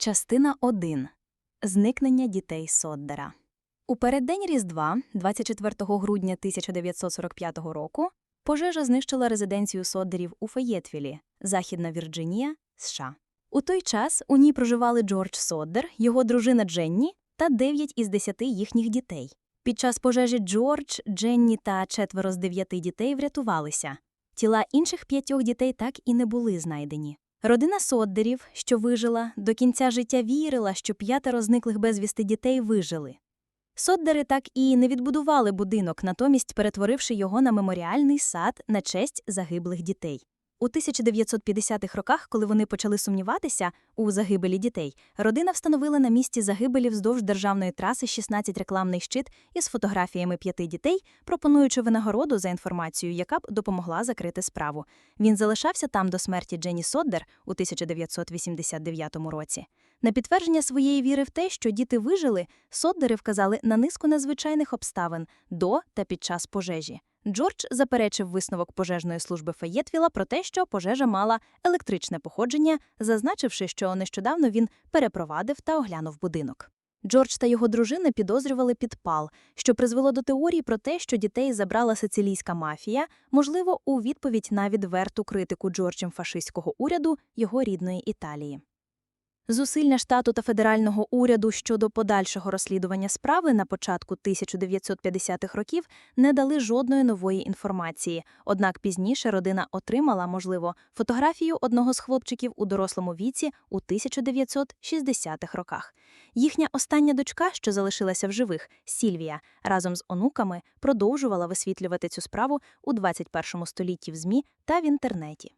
Частина 1. Зникнення дітей Соддера. У переддень Різдва, 24 грудня 1945 року, пожежа знищила резиденцію Соддерів у Феєтвілі, Західна Вірджинія, США. У той час у ній проживали Джордж Соддер, його дружина Дженні та 9 із 10 їхніх дітей. Під час пожежі Джордж, Дженні та четверо з дев'яти дітей врятувалися. Тіла інших п'ятьох дітей так і не були знайдені. Родина Соддерів, що вижила, до кінця життя вірила, що п'ятеро зниклих безвісти дітей вижили. Соддери так і не відбудували будинок, натомість перетворивши його на меморіальний сад на честь загиблих дітей. У 1950-х роках, коли вони почали сумніватися у загибелі дітей, родина встановила на місці загибелі вздовж державної траси 16 рекламний щит із фотографіями п'яти дітей, пропонуючи винагороду за інформацію, яка б допомогла закрити справу. Він залишався там до смерті Дженні Соддер у 1989 році. На підтвердження своєї віри в те, що діти вижили, Соддери вказали на низку незвичайних обставин до та під час пожежі. Джордж заперечив висновок пожежної служби Фаєтвіла про те, що пожежа мала електричне походження, зазначивши, що нещодавно він перепровадив та оглянув будинок. Джордж та його дружина підозрювали підпал, що призвело до теорії про те, що дітей забрала сицилійська мафія, можливо, у відповідь на відверту критику Джорджем фашистського уряду його рідної Італії. Зусилля штату та федерального уряду щодо подальшого розслідування справи на початку 1950-х років не дали жодної нової інформації. Однак пізніше родина отримала, можливо, фотографію одного з хлопчиків у дорослому віці у 1960-х роках. Їхня остання дочка, що залишилася в живих, Сільвія, разом з онуками продовжувала висвітлювати цю справу у 21 столітті в ЗМІ та в інтернеті.